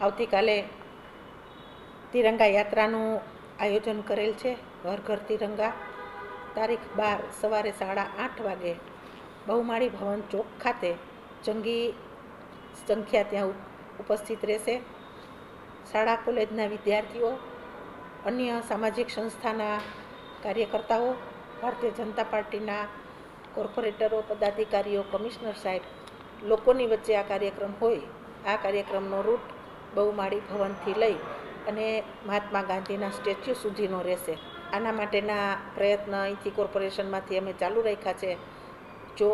આવતીકાલે તિરંગા યાત્રાનું આયોજન કરેલ છે. ઘર ઘર તિરંગા. તારીખ બાર સવારે સાડા આઠ વાગે બહુમાળી ભવન ચોક ખાતે જંગી સંખ્યા ત્યાં ઉપસ્થિત રહેશે. શાળા, કોલેજના વિદ્યાર્થીઓ, અન્ય સામાજિક સંસ્થાના કાર્યકર્તાઓ, ભારતીય જનતા પાર્ટીના કોર્પોરેટરો, પદાધિકારીઓ, કમિશનર સાહેબ, લોકોની વચ્ચે આ કાર્યક્રમ હોય. આ કાર્યક્રમનો રૂટ બહુમાળી ભવનથી લઈ અને મહાત્મા ગાંધીના સ્ટેચ્યુ સુધીનો રહેશે. આના માટેના પ્રયત્ન અહીંથી કોર્પોરેશનમાંથી અમે ચાલુ રાખ્યા છે. જો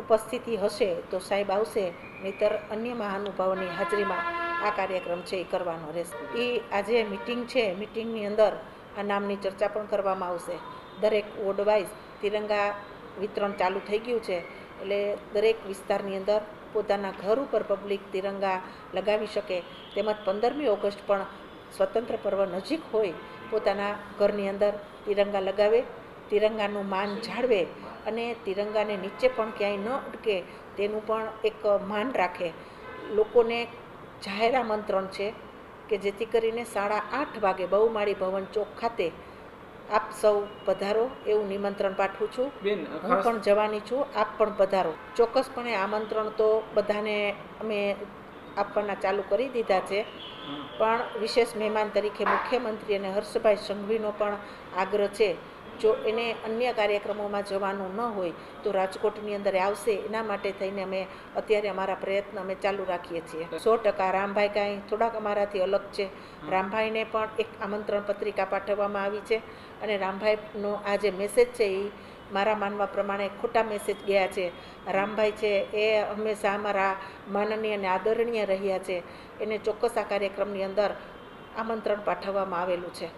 ઉપસ્થિતિ હશે તો સાહેબ આવશે, નહીતર અન્ય મહાનુભાવોની હાજરીમાં આ કાર્યક્રમ છે એ કરવાનો રહેશે. એ આજે મિટિંગ છે, મિટિંગની અંદર આ નામની ચર્ચા પણ કરવામાં આવશે. દરેક વોર્ડ વાઇઝ તિરંગા વિતરણ ચાલુ થઈ ગયું છે. એટલે દરેક વિસ્તારની અંદર પોતાના ઘર ઉપર પબ્લિક તિરંગા લગાવી શકે. તેમજ પંદરમી ઓગસ્ટ પણ સ્વતંત્ર પર્વ નજીક હોય પોતાના ઘરની અંદર તિરંગા લગાવે, તિરંગાનું માન જાળવે અને તિરંગાને નીચે પણ ક્યાંય ન અટકે તેનું પણ એક માન રાખે. લોકોને જાહેર આમંત્રણ છે કે જેથી કરીને સાડા આઠ વાગે બહુમાળી ભવન ચોક ખાતે આપ સૌ પધારો એવું નિમંત્રણ પાઠવું છું. હું પણ જવાની છું આપ પણ પધારો. ચોક્કસપણે આમંત્રણ તો બધાને અમે આપવાના ચાલુ કરી દીધા છે. પણ વિશેષ મહેમાન તરીકે મુખ્યમંત્રી અને હર્ષભાઈ સંઘવીનો પણ આગ્રહ છે. જો એને અન્ય કાર્યક્રમોમાં જવાનું ન હોય તો રાજકોટની અંદર આવશે. એના માટે થઈને અમે અત્યારે અમારા પ્રયત્ન અમે ચાલુ રાખીએ છીએ. સો ટકા રામભાઈ કાંઈ થોડાક અમારાથી અલગ છે. રામભાઈને પણ એક આમંત્રણ પત્રિકા પાઠવવામાં આવી છે અને રામભાઈનો આ જે મેસેજ છે એ મારા માનવા પ્રમાણે ખોટા મેસેજ ગયા છે. રામભાઈ છે એ હંમેશા અમારા માનનીય અને આદરણીય રહ્યા છે. એને ચોક્કસ આ કાર્યક્રમની અંદર આમંત્રણ પાઠવવામાં આવેલું છે.